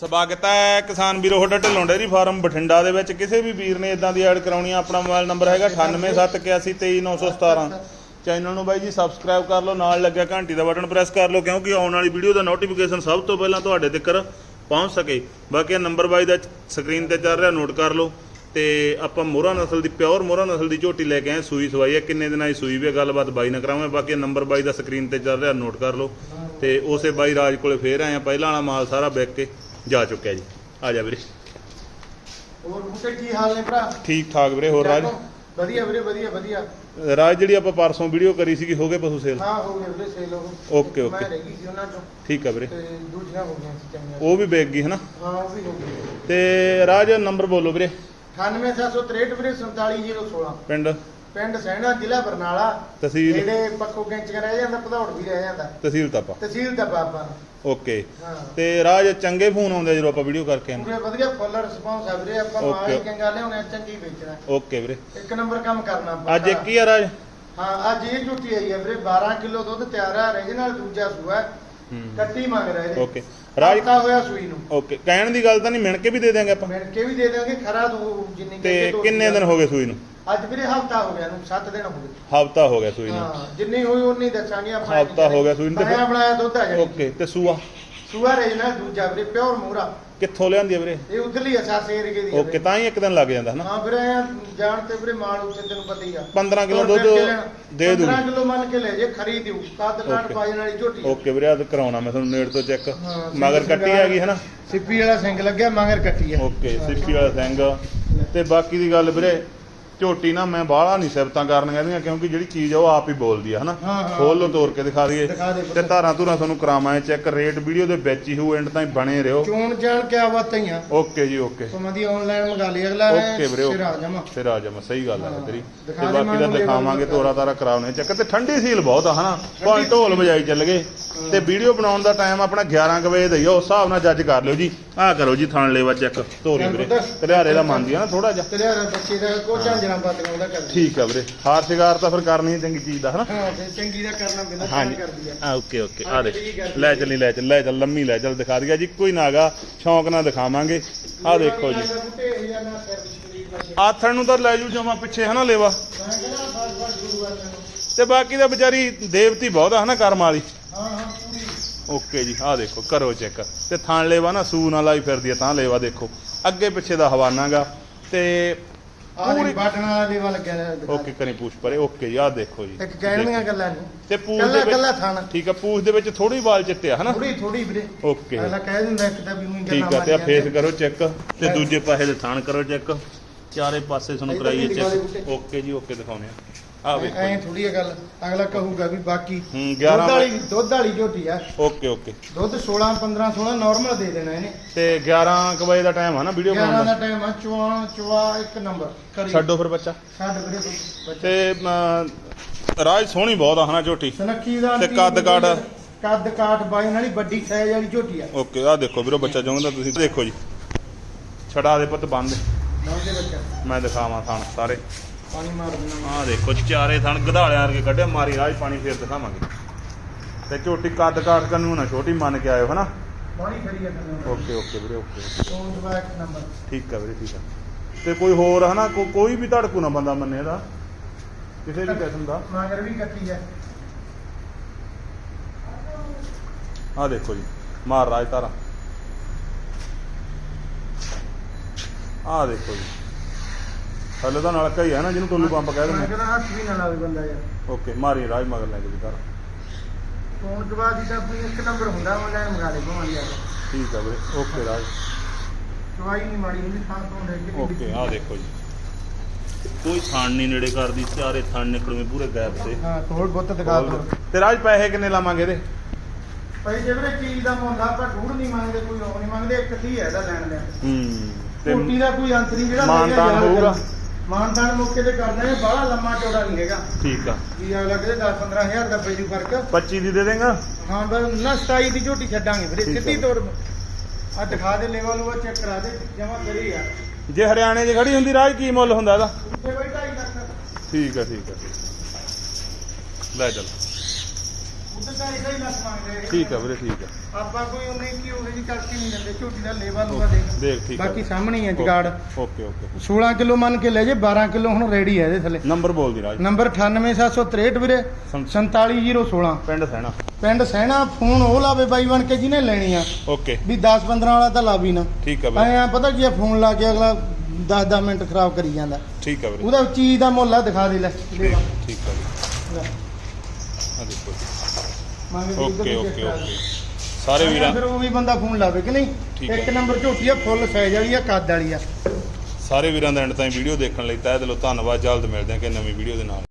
ਸਵਾਗਤ ਹੈ ਕਿਸਾਨ ਵੀਰੋ, ਤੁਹਾਡਾ ਢਿੱਲੋਂ ਡੇਅਰੀ ਫਾਰਮ ਬਠਿੰਡਾ ਦੇ ਵਿੱਚ। ਕਿਸੇ ਵੀ ਵੀਰ ਨੇ ਇਦਾਂ ਦੀ ਐਡ ਕਰਾਉਣੀ ਆ, ਆਪਣਾ ਮੋਬਾਈਲ ਨੰਬਰ ਹੈਗਾ 9871823917 ਚੈਨਲ ਨੂੰ ਬਾਈ ਜੀ ਸਬਸਕ੍ਰਾਈਬ ਕਰ ਲਓ, ਨਾਲ ਲੱਗਿਆ ਘੰਟੀ ਦਾ ਬਟਨ ਪ੍ਰੈਸ ਕਰ ਲਓ, ਕਿਉਂਕਿ ਆਉਣ ਵਾਲੀ ਵੀਡੀਓ ਦਾ ਨੋਟੀਫਿਕੇਸ਼ਨ ਸਭ ਤੋਂ ਪਹਿਲਾਂ ਤੁਹਾਡੇ ਤੱਕ ਪਹੁੰਚ ਸਕੇ। ਬਾਕੀ ਇਹ ਨੰਬਰ ਬਾਈ ਦਾ ਸਕਰੀਨ ਤੇ ਚੱਲ ਰਿਹਾ ਨੋਟ ਕਰ ਲਓ। ਤੇ ਆਪਾਂ ਮੋਹਰਾ ਨਸਲ ਦੀ, ਪਿਓਰ ਮੋਹਰਾ ਨਸਲ ਦੀ ਝੋਟੀ ਲੈ ਕੇ ਆਏ, ਸੂਈ ਸਵਾਈ ਹੈ, ਕਿੰਨੇ ਦਿਨਾਂ ਦੀ ਸੂਈ ਵੀ ਹੈ, ਗੱਲਬਾਤ ਬਾਈ ਨਾਲ ਕਰਾਵਾਂਗੇ ਬਾਕੀ ਨੰਬਰ ਬਾਈ ਦਾ ਸਕਰੀਨ ਤੇ ਚੱਲ ਰਿਹਾ ਨੋਟ ਕਰ ਲਓ। ਤੇ ਉਸੇ ਬਾਈ ਰਾਜ ਕੋਲੇ ਫੇਰ ਆਏ ਆ, ਪਹਿਲਾਂ ਵਾਲਾ ਮਾਲ ਸਾਰਾ ਵਿਕ ਕੇ। ਜਾ ਚੁੱਕਿਆ ਜੀ। ਆ ਜਾ ਵੀਰੇ। ਹੋਰ ਬੁੱਟੇ ਕੀ ਹਾਲ ਨੇ ਭਰਾ? ਠੀਕ ਠਾਕ ਵੀਰੇ ਹੋਰ ਰਾਜ? ਵਧੀਆ ਵੀਰੇ ਵਧੀਆ ਵਧੀਆ। ਰਾਜ ਜਿਹੜੀ ਆਪਾਂ ਪਰਸੋਂ ਵੀਡੀਓ ਕਰੀ ਸੀਗੀ ਹੋ ਗਏ ਪਸ਼ੂ ਸੇਲ ਹਾਂ ਹੋ ਗਏ ਵੀਰੇ ਸੇਲ ਹੋ ਓਕੇ, ਓਕੇ। ਮੈਂ ਰਹਿ ਗਈ ਸੀ ਉਹਨਾਂ ਚੋਂ। ਠੀਕ ਆ ਵੀਰੇ। ਤੇ ਦੂਜੀਆਂ ਹੋ ਗਈਆਂ ਸੀ ਚੰਗੀਆਂ। ਉਹ ਵੀ ਵਿਕ ਗਈ ਹਨਾ? ਹਾਂ ਉਹ ਵੀ ਹੋ ਗਈ। ਤੇ ਰਾਜ ਨੰਬਰ ਬੋਲੋ ਵੀਰੇ। 98763 ਵੀਰੇ 47016 ਪਿੰਡ? ਪਿੰਡ ਸਹਿਣਾ ਜ਼ਿਲ੍ਹਾ ਬਰਨਾਲਾ। ਤਹਿਸੀਲ? ਜਿਹੜੇ ਪੱਖੋ ਕੈਂਚ ਰਹਿ ਜਾਂਦਾ ਭਦੌੜ ਵੀ ਰਹਿ ਜਾਂਦਾ। ਤਹਿਸੀਲ ਤਾਪਾ ਤਹਿਸੀਲ ਦਾ ਬਾਬਾ ਓਕੇ। ਹਾਂ। ਤੇ ਰਾਜ ਚੰਗੇ ਫੋਨ ਆਉਂਦੇ ਆ ਜਦੋਂ ਆਪਾਂ ਵੀਡੀਓ ਕਰਕੇ ਆਉਂਦੇ ਪੂਰੇ ਵਧੀਆ ਫੁੱਲ ਰਿਸਪੌਂਸ ਆ ਵੀਰੇ ਆਪਾਂ ਮਾਲ ਓਕੇ। ਹੀ ਚੰਗਾ ਲਿਆਉਣੇ ਚੰਗੀ ਵੇਚਣਾ। ਓਕੇ ਵੀਰੇ। ਇੱਕ ਨੰਬਰ ਕੰਮ ਕਰਨਾ ਆਪਾਂ ਅੱਜ ਇੱਕ ਹੀ ਆ ਰਾਜ? ਹਾਂ ਅੱਜ ਇਹ ਝੂਠੀ ਆਈ ਹੈ ਵੀਰੇ 12 ਕਿਲੋ ਦੁੱਧ ਤਿਆਰ ਹੈ ਰੀਜਨਲ ਦੂਜਾ ਸੂਆ ਹੈ। ਹੂੰ। ਕੱਟੀ ਮੰਗ ਰਿਹਾ ਇਹਦੇ। ਓਕੇ। ਰਾਜ ਹਫ਼ਤਾ ਹੋਇਆ ਸੂਈ ਨੂੰ। ਓਕੇ। ਕਹਿਣ ਦੀ ਗੱਲ ਤਾਂ ਨਹੀਂ ਮਿਣ ਕੇ ਵੀ ਦੇ ਦਿਆਂਗੇ ਆਪਾਂ। ਮਿਲ ਕੇ ਵੀ ਦੇ ਦਾਂਗੇ ਖਰਾ ਤੂੰ ਜਿੰਨੀ ਤੇ ਦੋ ਕਿੰਨੇ ਦਿਨ ਹੋ ਗਏ ਸੂਈ ਨੂੰ? ਅੱਜ ਵੀਰੇ ਹਫਤਾ ਹੋ ਗਿਆ ਨੂੰ 7 ਦਿਨ ਹੋ ਗਏ। ਹਫਤਾ ਹੋ ਗਿਆ ਸੂਈ ਨੂੰ। ਹਾਂ ਜਿੰਨੀ ਹੋਈ ਉਨੀ ਦੱਸਾਂਗੇ ਆਪਾਂ ਹਫ਼ਤਾ ਹੋ ਗਿਆ ਸੂਈ ਨੂੰ ਤੇ ਫਿਰ- ਬਣਾਇਆ ਬਣਾਇਆ ਦੁੱਧ ਆ ਜਾਣੀ ਓਕੇ ਤੇ ਸੂਆ? ਸੂਆ ਰੇਜਨਾ ਦੂਜਾ ਵੀਰੇ ਪਿਓਰ ਮੂਰਾ ਕਿੱਥੋਂ ਲਿਆਂਦੀ ਆ ਵੀਰੇ? ਇਹ ਉਧਰਲੀ ਅਸਾਸ ਏਰੀਏ ਦੀ ਆ ਓਕੇ ਵੀਰੇ। ਤਾਂ ਹੀ ਇੱਕ ਦਿਨ ਲੱਗ ਜਾਂਦਾ ਹਨਾ? ਹਾਂ ਵੀਰੇ ਐਂ ਜਾਣ ਤੇ ਵੀਰੇ ਮਾਲ ਉੱਥੇ ਤੈਨੂੰ ਪਤਾ ਹੀ ਆ। 15 ਕਿਲੋ ਦੁੱਧ ਲੈਣਾ। ਦੇ ਦੂ 15 ਕਿਲੋ ਮੰਨ ਕੇ ਲੈ ਜੇ ਖਰੀਦ ਦਿਓ ਕੱਦ ਓਕੇ। ਪਾਜਣ ਵਾਲੀ ਝੋਟੀ। ਆ। ਓਕੇ ਵੀਰੇ ਆ ਕਰਾਉਣਾ ਮੈਂ ਤੁਹਾਨੂੰ ਨੇੜ ਤੋਂ ਚੈੱਕ। ਹਾਂ, ਮਗਰ ਕੱਟੀ ਹੈਗੀ ਹਨਾ? ਸਿੱਪੀ ਵਾਲਾ ਸਿੰਗ ਲੱਗਿਆ ਮਗਰ ਕੱਟੀ ਆ। ਓਕੇ ਸਿੱਪੀ ਵਾਲਾ ਸਿੰਘ। ਤੇ ਬਾਕੀ ਦੀ ਗੱਲ ਵੀਰੇ ਝੋਟੀ ਨਾ ਮੈਂ ਬਾਹਲਾ ਨਹੀਂ ਸਿਫਤਾਂ ਕਰਨੀਆਂ ਇਹਦੀਆਂ ਕਿਉਂਕਿ ਜਿਹੜੀ ਚੀਜ਼ ਆ ਉਹ ਆਪ ਹੀ ਬੋਲਦੀ ਆ ਹਨਾ। ਖੋਲ ਤੋੜ ਕੇ ਦਿਖਾ ਦਈਏ। ਤੇ ਧਾਰਾਂ ਧੁਰਾਂ ਤੁਹਾਨੂੰ ਕਰਾਵਾਂਗੇ ਚੈੱਕ ਰੇਟ ਵੀਡੀਓ ਦੇ ਵਿੱਚ ਹੀ ਹੋ ਐਂਡ ਤਾਈਂ ਬਣੇ ਰਹੋ। ਚੋਣ ਜਾਣ ਕਿਆ ਬਾਤਾਂ ਹੀ ਆ। ਓਕੇ ਜੀ ਓਕੇ। ਤੁਮਾਂ ਦੀ ਆਨਲਾਈਨ ਮੰਗਾ ਲਈ ਅਗਲਾ ਓਕੇ ਵੀਰੇ ਸਿਰ ਆ ਜਾਵਾਂ। ਫਿਰ ਆ ਜਾ ਮੈਂ ਸਹੀ ਗੱਲ ਆ ਤੇਰੀ। ਤੇ ਬਾਕੀ ਦਾ ਦਿਖਾਵਾਂਗੇ ਤੋਰਾ ਤਾਰਾ ਕਰਾਉਣੇ ਚੱਕ ਤੇ ਠੰਡੀ ਸੀਲ ਬਹੁਤ ਆ ਹਨਾ? ਭਾਵੇਂ ਢੋਲ ਵਜਾਈ ਚੱਲ ਗਏ। ਤੇ ਵੀਡੀਓ ਬਣਾਉਣ ਦਾ ਟਾਈਮ ਆਪਣਾ 11 ਕੁ ਵਜੇ ਦਾ ਹੀ ਆ ਉਸ ਹਿਸਾਬ ਨਾਲ ਜੱਜ ਕਰ ਲਿਓ ਜੀ। ਆਹ ਕਰੋ ਜੀ ਥਣ ਲੈਵਾ ਚੈੱਕ। ਧੋਰੀ ਵੀਰੇ। ਕਲਿਆਰੇ ਦਾ ਮੰਨਦੀ ਆ ਨਾ ਥੋੜਾ ਜਿਹਾ। ਤੇਰੇ ਬੱਚੇ ਦਾ ਕੋ ਉਹਦਾ ਕਰਦੀ ਠੀਕ ਆ ਵੀਰੇ। ਹਾਰ ਸ਼ਿੰਗਾਰ ਤਾਂ ਫਿਰ ਕਰਨੀ ਹੈ ਚੰਗੀ ਚੀਜ਼ ਦਾ ਹਨਾ? ਹਾਂ ਤੇ ਚੰਗੀ ਦਾ ਕਰਨਾ ਹਾਂਜੀ। ਕਰਦੀ ਆ। ਆ ਓਕੇ ਓਕੇ। ਆ ਦੇਖ। ਲੈ ਚੱਲੀ ਲੈ ਚੱਲ ਲੈ ਚੱਲ ਲੰਮੀ ਲੈ ਚੱਲ ਦਿਖਾ ਦਿਆ ਜੀ ਕੋਈ ਨਾਗਾ ਸ਼ੌਂਕ ਨਾਲ ਦਿਖਾਵਾਂਗੇ। ਆ ਦੇਖੋ ਜੀ। ਆਥਣ ਨੂੰ ਤਾਂ ਲੈ ਜੂ ਜਮਾ ਪਿੱਛੇ ਹਨਾ ਲੇਵਾ? ਤੇ ਬਾਕੀ ਦਾ ਵਿਚਾਰੀ ਦੇਵਤੀ ਬਹੁਤ ਆ ਹਨਾ ਕਰਮ ਵਾਲੀ। ਹਾਂ ਹਾਂ ਪੂਰੀ। ਓਕੇ ਜੀ ਆਹ ਦੇਖੋ ਕਰੋ ਚੈੱਕ। ਤੇ ਥਾਣ ਲੇਵਾ ਨਾ ਸੂ ਨਾਲ ਆਈ ਫਿਰਦੀ ਆ ਤਾਂ ਲੇਵਾ ਦੇਖੋ। ਅੱਗੇ ਪਿੱਛੇ ਦਾ ਹਵਾਨਾਗਾ ਤੇ ਪੂਰੀ ਬਟਨ ਵਾਲਾ ਲੇਵਾ ਲੱਗਿਆ ਹੋਇਆ ਦਿਖਾ। ਓਕੇ ਕਰੀ ਪੂਛ ਪਰੇ ਓਕੇ ਜੀ ਆਹ ਦੇਖੋ ਜੀ। ਇੱਕ ਕਹਿਣ ਦੀਆਂ ਗੱਲਾਂ ਨਹੀਂ ਤੇ ਪੂਛ ਕੱਲਾ ਦੇ ਵਿੱਚ ਕੱਲਾ ਥਾਣਾ। ਠੀਕ ਆ ਪੂਛ ਦੇ ਵਿੱਚ ਥੋੜੀ ਵਾਲ ਚਿੱਟੇ ਆ ਹਨਾ? ਥੋੜੀ ਥੋੜੀ ਵੀਰੇ। ਓਕੇ। ਅਗਲਾ ਕਹਿ ਦਿੰਦਾ ਇੱਕ ਤਾਂ ਵੀ ਉਹੀ ਗੱਲਾਂ ਠੀਕ ਆ ਤੇ ਆ ਫੇਸ। ਕਰੋ ਚੈੱਕ ਤੇ ਦੂਜੇ ਪਾਸੇ ਦੇ ਥਾਣ ਕਰੋ ਚੈੱਕ। ਚਾਰੇ ਪਾਸੇ ਤੁਹਾਨੂੰ ਕਰਾਈਏ ਚੈੱਕ। ਓਕੇ ਜੀ ਓਕੇ ਦਿਖਾਉਣੇ ਆ। ਆ ਵੇਖੋ ਐਂ। ਥੋੜੀ ਇਹ ਗੱਲ ਅਗਲਾ ਕਹੂਗਾ ਵੀ ਬਾਕੀ ਹੂੰ ਦੁੱਧ 11 ਵਾਲੀ ਦੁੱਧ ਵਾਲੀ ਝੋਟੀ ਆ। Okay okay. ਦੁੱਧ 16 15 16 ਨਾਰਮਲ ਦੇ ਦੇਣਾ ਇਹਨੇ। ਤੇ 11 ਕੁ ਵਜੇ ਦਾ ਟਾਈਮ ਆ ਨਾ ਵੀਡੀਓ 11 ਬਣਾਉਣ ਦਾ? ਦਾ ਟਾਈਮ ਆ ਚੁਆ ਚੁਆ ਇੱਕ ਨੰਬਰ ਕਰੀ। ਛੱਡੋ ਫਿਰ ਬੱਚਾ। ਛੱਡ ਵੀਰੇ ਤੂੰ ਬੱਚਾ। ਤੇ ਅਮ, ਰਾਜ ਸੋਹਣੀ ਬਹੁਤ ਆ ਹਨਾ ਝੋਟੀ। ਸਨੱਖੀ ਦਾ ਤੇ ਕੱਦ ਕਾਠ? ਕੱਦ ਕਾਠ ਬਾਈ ਵਾਲੀ ਵੱਡੀ ਸਾਈਜ਼ ਵਾਲੀ ਝੋਟੀ ਆ। ਓਕੇ ਆ ਦੇਖੋ ਵੀਰੋ ਬੱਚਾ ਤੁਸੀਂ। ਦੇਖੋ ਜੀ। ਛੜਾ ਦੇ ਪੁੱਤ ਬੰਦ ਨੌਂਦੇ ਬੱਚਾ। ਮੈਂ ਦਿਖਾਵਾਂ ਥਣ ਸਾਰੇ। ਪਾਣੀ ਮਾਰ ਦੇਣਾ। ਆਹ ਦੇਖੋ ਚਾਰੇ ਥਣ ਗਧਾਲਿਆਂ ਵਰਗੇ ਕੱਢਿਆ ਮਾਰੀ ਰਾਜ ਪਾਣੀ ਫੇਰ ਦਿਖਾਵਾਂਗੇ। ਤੇ ਝੋਟੀ ਕੱਦ ਕਾਠ ਕੰਨੂ ਨਾ ਛੋਟੀ ਮੰਨ ਕੇ ਆਇਓ ਹਨਾ? ਪਾਣੀ ਖੜੀ ਆ ਤੈਨੂੰ ਓਕੇ ਓਕੇ ਵੀਰੇ ਓਕੇ ਚੁਆ ਇੱਕ ਨੰਬਰ ਠੀਕ ਆ ਵੀਰੇ ਠੀਕ ਆ। ਤੇ ਕੋਈ ਹੋਰ ਹਨਾ? ਕੋਈ ਵੀ ਧੜਕੂ ਨਾ ਬੰਦਾ ਮੰਨੇ ਇਹਦਾ। ਕਿਸੇ ਵੀ ਕਿਸਮ ਦਾ। ਮਾਗਰ ਵੀ ਕੱਟੀ ਆ ਆਹ ਦੇਖੋ ਜੀ ਮਾਰ ਰਾਜ ਤਾਰਾ ਆਹ ਦੇਖੋ ਜੀ। ਹਲੇ ਤਾਂ ਨਲਕਾ ਹੀ ਹੈ ਨਾ ਜਿਹਨੂੰ ਟੋਲੂ ਪੰਪ ਕਹਿ ਮੈਂ ਦਿੰਦੇ ਕਹਿੰਦਾ ਹੱਥ ਵੀ ਨਾ ਲਾਵੇ ਬੰਦਾ ਯਾਰ। ਓਕੇ ਮਾਰੀ ਰਾਜ ਮਗਰ ਲੈ ਕੇ ਵੀ ਤਾਰਾ ਚੋਣ ਚੁਆ ਦੀ ਤਾਂ ਆਪਣੀ ਇੱਕ ਨੰਬਰ ਹੁੰਦਾ ਆਨਲਾਈਨ ਮੰਗਾ ਲੈ ਭਾਵੇਂ ਯਾਰ ਠੀਕ ਆ ਵੀਰੇ ਓਕੇ ਰਾਜ। ਚੁਆਈ ਨਹੀਂ ਮਾੜੀ ਹੁੰਦੀ ਥਾਂ ਤੋਂ ਲੈ ਕੇ ਓਕੇ ਆਹ ਦੇਖੋ ਜੀ। ਕੋਈ ਥਾਣ ਨਹੀਂ ਨੇੜੇ ਕਰਦੀ ਚਾਰੇ ਥਾਣ ਨਿਕਲਵੇਂ ਪੂਰੇ ਗੈਪ ਤੇ। ਹਾਂ ਥੋੜ ਬਹੁਤ ਦਿਖਾ ਦੋ ਤੇ ਰਾਜ ਪੈਸੇ ਕਿੰਨੇ ਲਾਵਾਂਗੇ ਇਹਦੇ? ਭਾਈ ਜੇ ਵੀਰੇ ਚੀਜ਼ ਦਾ ਮੁੱਲ ਆਪਾਂ ਢੂੜ ਨਹੀਂ ਮੰਗਦੇ ਕੋਈ ਉਹ ਨਹੀਂ ਮੰਗਦੇ ਇੱਕ ਹੀ ਹੈ ਇਹਦਾ ਲੈਣ ਲਿਆ ਹੂੰ ਤੇ ਝੂਟੀ ਦਾ ਕੋਈ ਅੰਤ ਨਹੀਂ ਜਿਹੜਾ ਮਾਨਤਾਨ ਲੈ ਕੇ ਜਾਣਾ ਹੋਊਗਾ? ਮਾਨਤਾਨ ਮੌਕੇ ਤੇ ਕਰਨਾ ਹੈ। ਬੜਾ ਲੰਮਾ ਚੌੜਾ ਨਹੀਂ ਹੈਗਾ। ਠੀਕ ਆ। ਕੀ ਅਗਲਾ ਕਹਿੰਦੇ 10 15000 ਦਾ ਪੈ ਜੂ ਫ਼ਰਕ। 25 ਦੀ ਦੇ ਦੇਂਗਾ? ਹਾਂ ਬਸ ਨਾ 27 ਦੀ ਝੋਟੀ ਛੱਡਾਂਗੇ ਆ। ਸਿੱਧੀ ਤੌਰ ਆ ਦਿਖਾ ਦੇ ਲੈਵਲ ਉਹ ਚੈੱਕ ਕਰਾ ਦੇ ਜਮਾ ਕਰੀ ਆ। ਜੇ ਹਰਿਆਣੇ 'ਚ ਖੜੀ ਹੁੰਦੀ ਰਾਜ ਕੀ ਮੁੱਲ ਹੁੰਦਾ ਇਹਦਾ? ਉੱਥੇ ਬਈ 2.5 ਲੱਖ। ਠੀਕ ਆ ਠੀਕ ਆ ਠੀਕ ਆ। ਲੈ ਚੱਲ। ਹੀ ਮੰਗਦੇ ਠੀਕ ਆ ਵੀਰੇ ਠੀਕ ਆ ਆਪਾਂ ਕੋਈ ਉਹਨੇ ਕੀ ਉਹੇ ਜੀ ਕਰਕੇ ਨਹੀਂ ਜਾਂਦੇ ਝੋਟੀ ਦਾ ਲੇਵਾ ਲੂਗਾ ਦੇਖ। ਦੇਖ ਠੀਕ ਆ ਬਾਕੀ ਸਾਹਮਣੇ ਹੀ ਹੈ ਜਗਾੜ। Okay okay. 16 ਕਿਲੋ ਮੰਨ ਕੇ ਲੈ ਜੇ 12 ਕਿਲੋ ਹੁਣ ਰੈਡੀ ਹੈ ਇਹਦੇ ਥੱਲੇ। ਨੰਬਰ ਬੋਲ ਦੀ ਰਾਜ। ਨੰਬਰ 98763 ਵੀਰੇ ਸੰ- 47016 ਪਿੰਡ ਸੈਣਾ। ਪਿੰਡ ਸਹਿਣਾ ਫੋਨ ਉਹ ਲਾਵੇ ਬਾਈ ਬਣ ਕੇ ਜਿਹਨੇ ਲੈਣੀ ਆ। ਓਕੇ। ਵੀ 10 15 ਵਾਲਾ ਤਾਂ ਲਾਵੀ ਨਾ। ਠੀਕ ਆ ਐ ਵੀਰੇ ਆ ਪਤਾ ਕੀ ਆ ਫੋਨ ਲਾ ਕੇ ਅਗਲਾ 10 10 ਮਿੰਟ ਖਰਾਬ ਕਰੀ ਜਾਂਦਾ। ਠੀਕ ਆ ਵੀਰੇ। ਉਹਦਾ ਚੀਜ਼ ਦਾ ਮੁੱਲ ਆ ਦਿਖਾ ਦੇ ਲੈ ਠੀਕ ਆ ਵੀਰੇ। ਆ ਦੇਖੋ ਓਕੇ ਓਕੇ ਓਕੇ। ਸਾਰੇ ਵੀਰਾਂ ਫਿਰ ਉਹ ਵੀ ਬੰਦਾ ਫੋਨ ਲਾਵੇ ਕਿ ਨਹੀਂ? ਠੀਕ ਇੱਕ। ਨੰਬਰ ਝੋਟੀ ਆ ਫੁੱਲ ਸਾਈਜ਼ ਵਾਲੀ ਆ ਕੱਦ ਵਾਲੀ ਆ। ਸਾਰੇ ਵੀਰਾਂ ਦਾ ਐਂਡ ਤਾਈਂ ਵੀਡੀਓ ਦੇਖਣ ਲਈ ਤਹਿ ਦਿਲੋਂ ਧੰਨਵਾਦ। ਜਲਦ ਮਿਲਦੇ ਹਾਂ ਕਿ ਨਵੀਂ ਵੀਡੀਓ ਦੇ ਨਾਲ।